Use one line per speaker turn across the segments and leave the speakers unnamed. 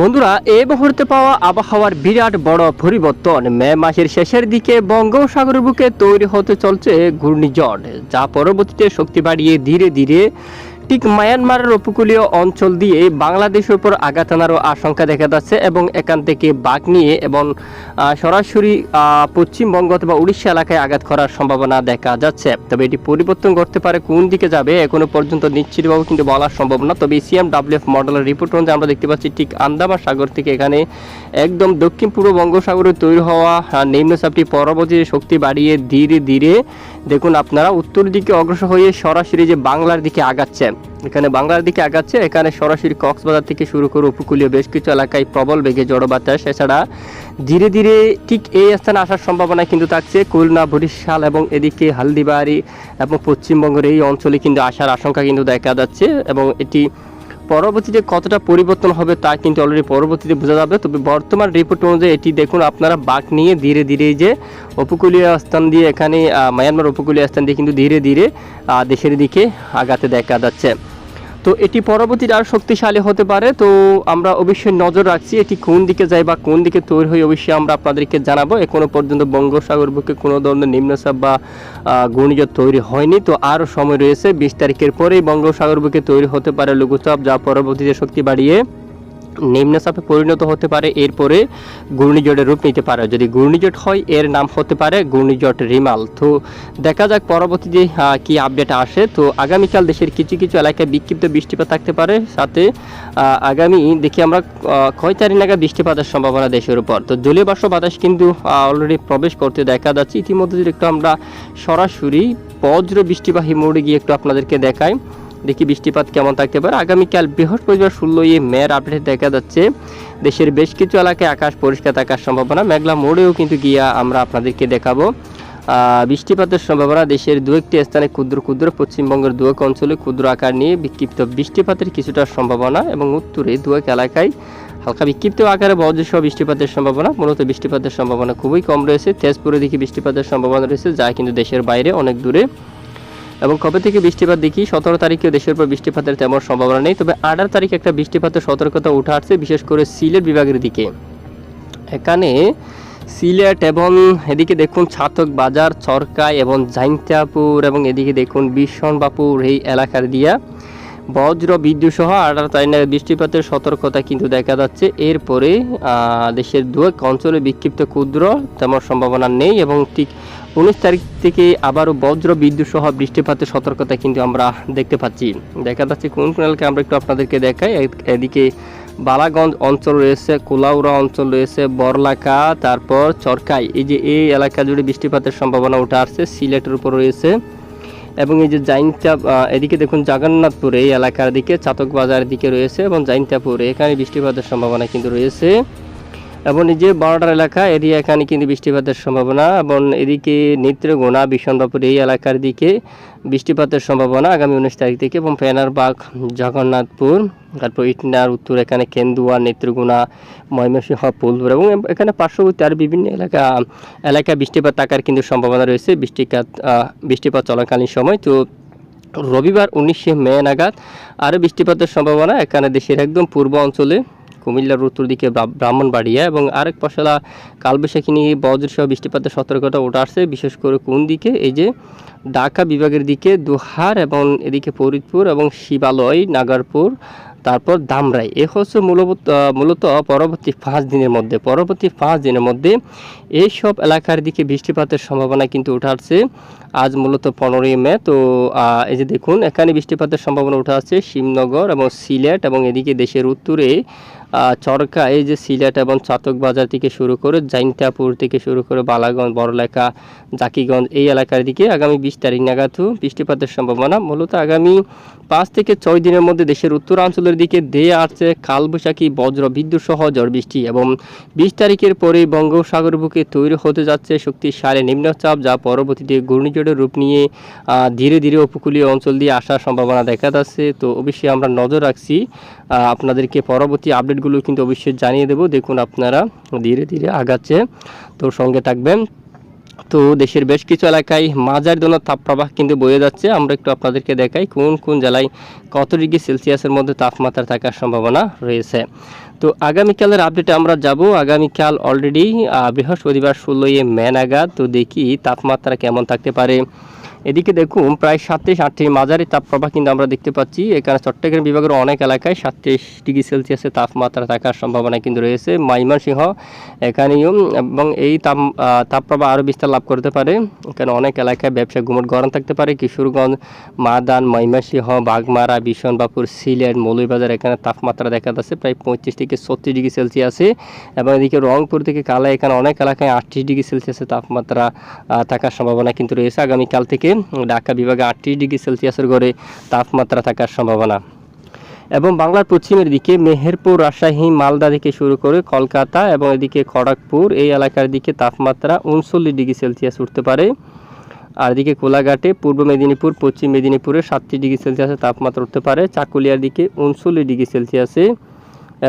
বন্ধুরা, এ মুহূর্তে পাওয়া আবহাওয়ার বিরাট বড় পরিবর্তন। মে মাসের শেষের দিকে বঙ্গোপসাগরের বুকে তৈরি হতে চলছে ঘূর্ণিঝড়, যা পরবর্তীতে শক্তি বাড়িয়ে ধীরে ধীরে ঠিক মায়ানমারের উপকূলীয় অঞ্চল দিয়ে বাংলাদেশের উপর আঘাত আনারও আশঙ্কা দেখা যাচ্ছে এবং এখান থেকে বাঘ নিয়ে এবং সরাসরি পশ্চিমবঙ্গ অথবা উড়িষ্যা এলাকায় আঘাত করার সম্ভাবনা দেখা যাচ্ছে। তবে এটি পরিবর্তন করতে পারে, কোন দিকে যাবে এখনও পর্যন্ত নিশ্চিতভাবে কিন্তু বলা সম্ভব না। তবে সিএম ডাব্লিউএফ মডেলের রিপোর্ট অনুযায়ী আমরা দেখতে পাচ্ছি ঠিক আন্দামান সাগর থেকে এখানে একদম দক্ষিণ পূর্ব বঙ্গোসাগরে তৈরি হওয়া নিম্নচাপটি পরবর্তী শক্তি বাড়িয়ে ধীরে ধীরে দেখুন, আপনারা উত্তর দিকে অগ্রসর হয়ে সরাসরি যে বাংলার দিকে আগাচ্ছে এখানে বাংলার দিকে আগাচ্ছে, এখানে সরাসরি কক্সবাজার থেকে শুরু করে উপকূলীয় বেশ কিছু এলাকায় প্রবল বেগে জড়ো বাতাস। এছাড়া ধীরে ধীরে ঠিক এই স্থানে আসার সম্ভাবনা কিন্তু থাকছে। খুলনা, বরিশাল এবং এদিকে হালদিবাড়ি এবং পশ্চিমবঙ্গের এই অঞ্চলে কিন্তু আসার আশঙ্কা কিন্তু দেখা যাচ্ছে এবং এটি পরবর্তীতে কতটা পরিবর্তন হবে তা কিন্তু অলরেডি পরবর্তীতে বোঝা যাবে। তবে বর্তমান রিপোর্ট অনুযায়ী এটি দেখুন, আপনারা বাঘ নিয়ে ধীরে ধীরে যে উপকূলীয় স্থান দিয়ে এখানে মায়ানমার উপকূলীয় স্থান দিয়ে কিন্তু ধীরে ধীরে দেশের দিকে আগাতে দেখা যাচ্ছে। তো এটি পরবর্তীতে আরও শক্তিশালী হতে পারে। তো আমরা অবশ্যই নজর রাখছি এটি কোন দিকে যায় বা কোন দিকে তৈরি হয় অবশ্যই আমরা আপনাদেরকে জানাব। এখনও পর্যন্ত বঙ্গোসাগর বুকে কোনো ধরনের নিম্নচাপ বা ঘূর্ণিঝড় তৈরি হয়নি। তো আরও সময় রয়েছে, বিশ তারিখের পরেই বঙ্গোসাগর বুকে তৈরি হতে পারে লঘুচাপ, যা পরবর্তীতে শক্তি বাড়িয়ে নিম্নচাপে পরিণত হতে পারে, এরপরে ঘূর্ণিঝড়ের রূপ নিতে পারে। যদি ঘূর্ণিঝড় হয়, এর নাম হতে পারে ঘূর্ণিঝড় রিমাল। তো দেখা যাক পরবর্তীতে কি আপডেট আসে। তো আগামীকাল দেশের কিছু কিছু এলাকায় বিক্ষিপ্ত বৃষ্টিপাত থাকতে পারে। সাথে আগামী দেখি আমরা কয় তারিখ নাগাদ বৃষ্টিপাতের সম্ভাবনা দেশের উপর। তো জলীয় বাষ্প বাতাস কিন্তু অলরেডি প্রবেশ করতে দেখা যাচ্ছে। ইতিমধ্যে যদি একটু আমরা সরাসরি বজ্র বৃষ্টিবাহী মোড়ে গিয়ে একটু আপনাদেরকে দেখাই। দেখি বৃষ্টিপাত কেমন থাকতে পারে। আগামীকাল বৃহস্পতিবার ষোলোই মেয়ের আপডেট দেখা যাচ্ছে। দেশের বেশ কিছু এলাকায় আকাশ পরিষ্কার থাকার সম্ভাবনা। মেঘলা মোড়েও কিন্তু গিয়া আমরা আপনাদেরকে দেখাবো। বৃষ্টিপাতের সম্ভাবনা দেশের দু একটি স্থানে ক্ষুদ্র ক্ষুদ্র, পশ্চিমবঙ্গের দু এক অঞ্চলে ক্ষুদ্র আকার নিয়ে বিক্ষিপ্ত বৃষ্টিপাতের কিছুটা সম্ভাবনা এবং উত্তরে দু এক এলাকায় হালকা বিক্ষিপ্ত আকারে বজ্রসহ বৃষ্টিপাতের সম্ভাবনা। মূলত বৃষ্টিপাতের সম্ভাবনা খুবই কম রয়েছে। তেজপুরের দিকে বৃষ্টিপাতের সম্ভাবনা রয়েছে, যা কিন্তু দেশের বাইরে অনেক দূরে। এবং কবে থেকে বৃষ্টিপাত দেখি? সতেরো তারিখে দেশের উপর বৃষ্টিপাতের তেমন সম্ভাবনা নেই, তবে আঠারো তারিখে একটা বৃষ্টিপাতের সতর্কতা উঠে আসছে, বিশেষ করে সিলেট বিভাগের দিকে। এখানে সিলেট এবং এদিকে দেখুন ছাতক বাজার চরকায় এবং জাইন্তাপুর এবং এদিকে দেখুন বিশ্বনবাপুর এই এলাকার দিয়া। বজ্র বিদ্যুৎ সহ তারিখ নাগাদ বৃষ্টিপাতের সতর্কতা কিন্তু দেখা যাচ্ছে। এরপরে দেশের দু এক অঞ্চলে বিক্ষিপ্ত ক্ষুদ্র তেমন সম্ভাবনা নেই এবং ঠিক উনিশ তারিখ থেকে আবারও বজ্র বিদ্যুৎ সহ বৃষ্টিপাতের সতর্কতা কিন্তু আমরা দেখতে পাচ্ছি। দেখা যাচ্ছে কোন কোন এলাকায় আমরা একটু আপনাদেরকে দেখাই। এদিকে বালাগঞ্জ অঞ্চল রয়েছে, কোলাউড়া অঞ্চল রয়েছে, বরলাকা, তারপর চরকাই। এই যে এই এলাকা জুড়ে বৃষ্টিপাতের সম্ভাবনা উঠে আসছে, সিলেটের উপর রয়েছে। এবং এই যে জাইনচাপ এদিকে দেখুন জগন্নাথপুর, এই এলাকার দিকে, চাতক বাজারের দিকে রয়েছে এবং জাইনতাপুর এখানে বৃষ্টিপাতের সম্ভাবনা কিন্তু রয়েছে। এবং এই যে বর্ডার এলাকা এরিয়া এখানে কিন্তু বৃষ্টিপাতের সম্ভাবনা এবং এদিকে নেত্রকোনা বিশ্বনবাপুর এই এলাকার দিকে বৃষ্টিপাতের সম্ভাবনা আগামী উনিশ তারিখ থেকে এবং ফেনারবাগ, জগন্নাথপুর, তারপর ইটনার, উত্তর এখানে কেন্দুয়া, নেত্রকোনা, ময়মনসিংহ, ফুলপুর এবং এখানে পার্শ্ববর্তী আর বিভিন্ন এলাকা, এলাকায় বৃষ্টিপাত থাকার কিন্তু সম্ভাবনা রয়েছে। বৃষ্টিপাত বৃষ্টিপাত চলাকালীন সময় তো রবিবার উনিশে মে নাগাদ আরও বৃষ্টিপাতের সম্ভাবনা এখানে দেশের একদম পূর্ব অঞ্চলে কুমিল্লার উত্তর দিকে ব্রা- ব্রাহ্মণবাড়িয়া এবং আরেক পশলা কালবৈশাখী নিয়ে বজ্রসহ বৃষ্টিপাতের সতর্কতা ওঠা আসছে বিশেষ করে কোন দিকে? এই যে ঢাকা বিভাগের দিকে দুহার এবং এদিকে ফরিদপুর এবং শিবালয় নাগারপুর তারপর দামরাই। এ হচ্ছে আহ, মূলত পরবর্তী পাঁচ দিনের মধ্যে। পরবর্তী পাঁচ দিনের মধ্যে এইসব এলাকার দিকে বৃষ্টিপাতের সম্ভাবনা কিন্তু উঠে আসছে। আজ মূলত পনেরোই মে তো এই যে দেখুন এখানে বৃষ্টিপাতের সম্ভাবনা উঠে আসছে শিবনগর এবং সিলেট এবং এদিকে দেশের উত্তরে চরকা, এই যে সিলেট এবং চাতক বাজার থেকে শুরু করে জাইন্তাপুর থেকে শুরু করে বালাগঞ্জ বড়লেখা জাকিগঞ্জ এই এলাকার দিকে আগামী বিশ তারিখ নাগাদও বৃষ্টিপাতের সম্ভাবনা। মূলত আগামী পাঁচ থেকে ছয় দিনের মধ্যে দেশের উত্তরাঞ্চলের দিকে ধেয়ে আসছে কালবৈশাখী, বজ্র, বিদ্যুৎ সহ ঝড় বৃষ্টি এবং বিশ তারিখের পরে বঙ্গোপসাগর বুকে তৈরি হতে যাচ্ছে শক্তিশালী নিম্নচাপ, যা পরবর্তীতে ঘূর্ণিঝড়ের রূপ নিয়ে ধীরে ধীরে উপকূলীয় অঞ্চল দিয়ে আসার সম্ভাবনা দেখা যাচ্ছে। তো অবশ্যই আমরা নজর রাখছি। আপনাদেরকে পরবর্তী আপডেটগুলো কিন্তু অবশ্যই জানিয়ে দেবো। দেখুন আপনারা ধীরে ধীরে আগাচ্ছে। তো সঙ্গে থাকবেন। তো দেশের বেশ কিছু এলাকায় মাঝারি ধরনের তাপপ্রবাহ কিন্তু বয়ে যাচ্ছে। আমরা একটু আপনাদেরকে দেখাই কোন কোন জেলায় কত ডিগ্রি সেলসিয়াসের মধ্যে তাপমাত্রা থাকার সম্ভাবনা রয়েছে। তো আগামীকালের আপডেটে আমরা যাব। আগামীকাল অলরেডি বৃহস্পতিবার ষোলোই মে নাগাদ। তো দেখি তাপমাত্রা কেমন থাকতে পারে। এদিকে দেখুন, প্রায় সাতত্রিশ আটত্রিশ মাঝারি তাপপ্রবাহ কিন্তু আমরা দেখতে পাচ্ছি। এখানে চট্টগ্রাম বিভাগের অনেক এলাকায় সাতত্রিশ ডিগ্রি সেলসিয়াসের তাপমাত্রা থাকার সম্ভাবনা কিন্তু রয়েছে। ময়মনসিংহ এখানেও, এবং এই তাপ তাপপ্রবাহ আরও বিস্তার লাভ করতে পারে। এখানে অনেক এলাকায় ব্যবসা গুমট গরম থাকতে পারে। কিশোরগঞ্জ, মাদান, ময়মনসিংহ, বাগমারা বিশনবাপুর সিলেট, মৌলভীবাজার এখানে তাপমাত্রা দেখা যাচ্ছে প্রায় পঁয়ত্রিশ থেকে ছত্রিশ ডিগ্রি সেলসিয়াসে এবং এদিকে রংপুর থেকে কালা এখানে অনেক এলাকায় আটত্রিশ ডিগ্রি সেলসিয়াসের তাপমাত্রা থাকার সম্ভাবনা কিন্তু রয়েছে আগামীকাল থেকে। ঢাকা বিভাগে আটত্রিশ ডিগ্রি সেলসিয়াসের গড়ে তাপমাত্রা থাকার সম্ভাবনা। এবং বাংলার পশ্চিমের দিকে মেহেরপুর, রাজশাহী, মালদা থেকে শুরু করে কলকাতা এবং এদিকে খড়গপুর, এই এলাকার দিকে তাপমাত্রা উনচল্লিশ ডিগ্রি সেলসিয়াস উঠতে পারে। আর এদিকে কোলাঘাটে পূর্ব মেদিনীপুর, পশ্চিম মেদিনীপুরে সাতত্রিশ ডিগ্রি সেলসিয়াসের তাপমাত্রা উঠতে পারে। চাকুলিয়ার দিকে উনচল্লিশ ডিগ্রি সেলসিয়াসে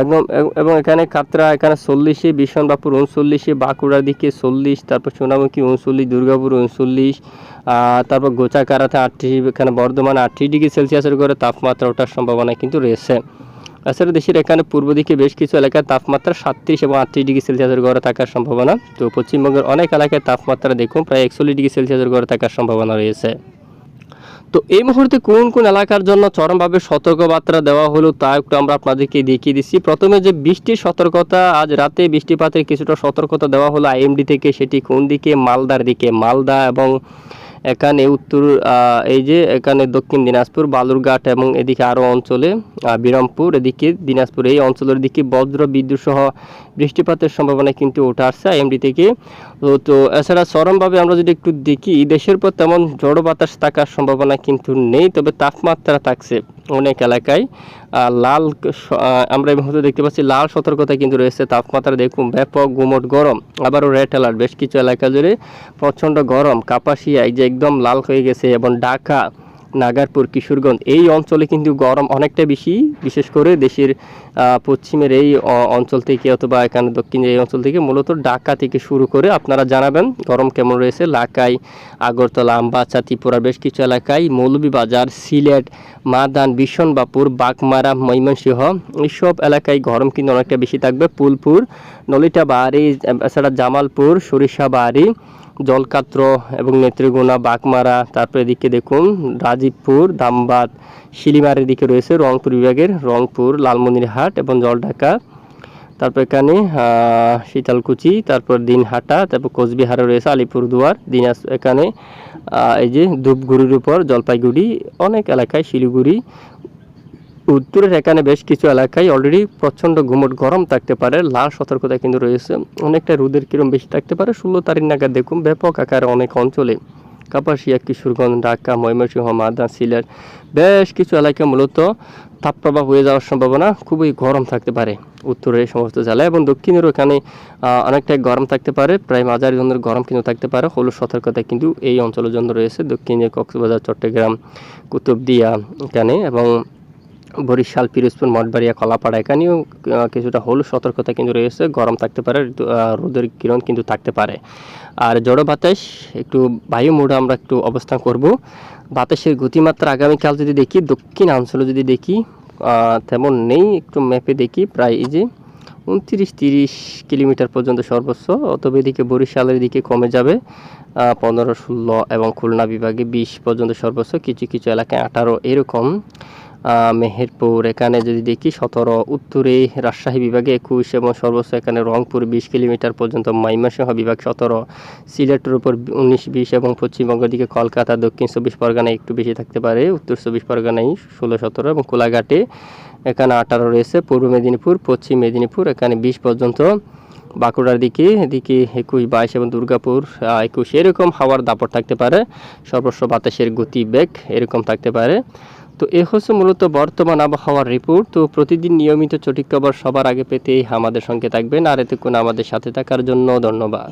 এবং এবং এখানে কাতরা, এখানে চল্লিশে বিশনবাপুর উনচল্লিশে, বাঁকুড়ার দিকে চল্লিশ, তারপর সোনামুখী উনচল্লিশ, দুর্গাপুর উনচল্লিশ তারপর গোচাকারাতে আটত্রিশ, এখানে বর্ধমান আটত্রিশ ডিগ্রি সেলসিয়াসের করে তাপমাত্রা ওঠার সম্ভাবনা কিন্তু রয়েছে। তাছাড়া দেশের এখানে পূর্ব দিকে বেশ কিছু এলাকায় তাপমাত্রা সাতত্রিশ এবং আটত্রিশ ডিগ্রি সেলসিয়াসের গড়ে থাকার সম্ভাবনা। তো পশ্চিমবঙ্গের অনেক এলাকায় তাপমাত্রা দেখুন, প্রায় একচল্লিশ ডিগ্রি সেলসিয়াসের গড়ে থাকার সম্ভাবনা রয়েছে। তো এই মুহূর্তে কোন কোন এলাকার জন্য চরমভাবে সতর্কবার্তা দেওয়া হলো তা একটু আমরা আপনাদেরকে দেখিয়ে দিচ্ছি। প্রথমে যে বৃষ্টির সতর্কতা, আজ রাতে বৃষ্টিপাতের কিছুটা সতর্কতা দেওয়া হলো আইএমডি থেকে, সেটি কোন দিকে? মালদার দিকে। মালদা এবং এখানে উত্তর এই যে এখানে দক্ষিণ দিনাজপুর, বালুরঘাট এবং এদিকে আরও অঞ্চলে বিরামপুর, এদিকে দিনাজপুর, এই অঞ্চলের দিকে বজ্র বিদ্যুৎ সহ বৃষ্টিপাতের সম্ভাবনা কিন্তু উঠে আসছে আইএমডি থেকে। তো তো এছাড়া চরমভাবে আমরা যদি একটু দেখি, দেশের পর তেমন জড়ো বাতাস থাকার সম্ভাবনা কিন্তু নেই, তবে তাপমাত্রা থাকছে। অনেক এলাকায় লাল আমরা এই মুহূর্তে দেখতে পাচ্ছি লাল সতর্কতা কিন্তু রয়েছে, তাপমাত্রা দেখুন ব্যাপক গুমট গরম, আবারও রেড অ্যালার্ট বেশ কিছু এলাকা জুড়ে প্রচণ্ড গরম, কাপাসিয়ায় যে একদম লাল হয়ে গেছে এবং ঢাকা নাগারপুর, কিশোরগঞ্জ, এই অঞ্চলে কিন্তু গরম অনেকটা বেশি, বিশেষ করে দেশের পশ্চিমের এই অঞ্চল থেকে অথবা এখানে দক্ষিণের এই অঞ্চল থেকে মূলত ঢাকা থেকে শুরু করে আপনারা জানাবেন, গরম কেমন রয়েছে লাকাই আগরতলা, আমবাচা, ত্রিপুরার বেশ কিছু এলাকায় মৌলভীবাজার, সিলেট, মাদান বিশনবাপুর বাগমারা, ময়মনসিংহ, এইসব এলাকায় গরম কিন্তু অনেকটা বেশি থাকবে পুলপুর নলিটা বাড়ি এছাড়া জামালপুর সরিষা বাড়ি জলকাত্র এবং নেত্রীগুনা বাগমারা, তারপরে এদিকে দেখুন রাজীবপুর, দামবাদ, শিলিমারের দিকে রয়েছে রংপুর বিভাগের রংপুর, লালমনিরহাট এবং জলঢাকা। তারপর এখানে শীতলকুচি, তারপর দিনহাটা, তারপর কোচবিহারে রয়েছে আলিপুরদুয়ার, দিনাজ, এখানে এই যে ধূপগুড়ির উপর জলপাইগুড়ি, অনেক এলাকায় শিলিগুড়ি উত্তরের এখানে বেশ কিছু এলাকায় অলরেডি প্রচণ্ড ঘুমট গরম থাকতে পারে। লাল সতর্কতা কিন্তু রয়েছে। অনেকটা রোদের কিরম বেশি থাকতে পারে। ষোলো তারিখ নাগাদ দেখুন, ব্যাপক আকারে অনেক অঞ্চলে কাপাসিয়া, কিশোরগঞ্জ, ঢাকা, ময়মনসিংহ মাদা সিলেট বেশ কিছু এলাকায় মূলত তাপপ্রবাহ হয়ে যাওয়ার সম্ভাবনা খুবই গরম থাকতে পারে উত্তরের এই সমস্ত জেলায় এবং দক্ষিণেরও এখানে অনেকটাই গরম থাকতে পারে। প্রায় মাঝারি ধরনের গরম কিন্তু থাকতে পারে। হলুদ সতর্কতা কিন্তু এই অঞ্চলের জন্য রয়েছে। দক্ষিণে কক্সবাজার, চট্টগ্রাম, কুতুবদিয়া এখানে এবং বরিশাল, পিরোজপুর, মঠবাড়িয়া, কলাপাড়া, এখানেও কিছুটা হলুদ সতর্কতা কিন্তু রয়েছে। গরম থাকতে পারে রোদের কিরণ কিন্তু থাকতে পারে। আর জড়ো বাতাস, একটু বায়ু মোড়ে আমরা একটু অবস্থান করব। বাতাসের গতিমাত্রা আগামীকাল যদি দেখি, দক্ষিণ অঞ্চলে যদি দেখি তেমন নেই, একটু ম্যাপে দেখি, প্রায় এই যে উনত্রিশ তিরিশ কিলোমিটার পর্যন্ত সর্বোচ্চ অথবা এদিকে বরিশালের দিকে কমে যাবে পনেরো, ষোলো এবং খুলনা বিভাগে বিশ পর্যন্ত সর্বোচ্চ, কিছু কিছু এলাকায় আঠারো এরকম। মেহেরপুর, এখানে যদি দেখি সতেরো, উত্তরে রাজশাহী বিভাগে একুশ এবং সর্বোচ্চ এখানে রংপুর বিশ কিলোমিটার পর্যন্ত, ময়মনসিংহ বিভাগ সতেরো, সিলেটের উপর উনিশ, বিশ এবং পশ্চিমবঙ্গের দিকে কলকাতা, দক্ষিণ চব্বিশ পরগনায় একটু বেশি থাকতে পারে, উত্তর চব্বিশ পরগনায় ষোলো, সতেরো এবং কোলাঘাটে এখানে আঠারো রয়েছে, পূর্ব মেদিনীপুর, পশ্চিম মেদিনীপুর, এখানে বিশ পর্যন্ত, বাঁকুড়ার দিকে এদিকে একুশ, বাইশ এবং দুর্গাপুর একুশ, এরকম হাওয়ার দাপট থাকতে পারে, সর্বস্ব বাতাসের গতি বেগ এরকম থাকতে পারে। তো এ হচ্ছে মূলত বর্তমান আবহাওয়ার রিপোর্ট তো প্রতিদিন নিয়মিত সঠিক খবর সবার আগে পেতেই আমাদের সঙ্গে থাকবেন। আর এতক্ষণ আমাদের সাথে থাকার জন্য ধন্যবাদ।